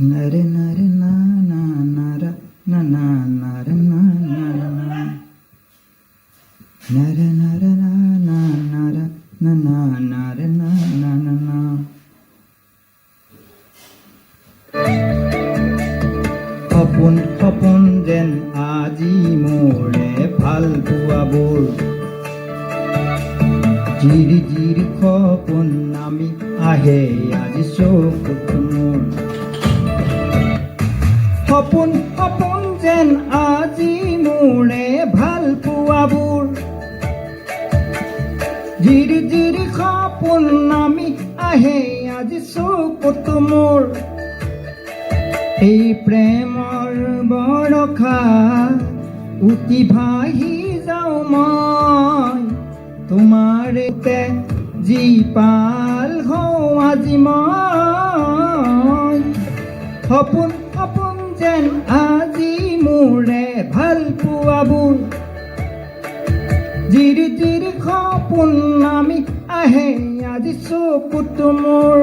নারে নারে না না নারা না না নারে না না না নারে নারে না না নারা না না নারে না না না না সপোন সপোন যেন আজি মোৰে ভালো পোৱাবোৰ জিৰি জিৰি সপোন নামি আহে আজি সপোন সপোন যেন আজি মোৰে ভালো পোৱাবোৰ জিৰি জিৰি সপোন নামি আহে আজি চকুত মোৰ এই প্ৰেমৰ বৰষা উটি ভাহি যাওঁ মই। তোমাৰে যি পাল হওঁ আজি মই। সপোন যেন আজি মোৰে ভালো পোৱাবোৰ জিৰি জিৰি সপোন নামি আহে আজি চকুত মোৰ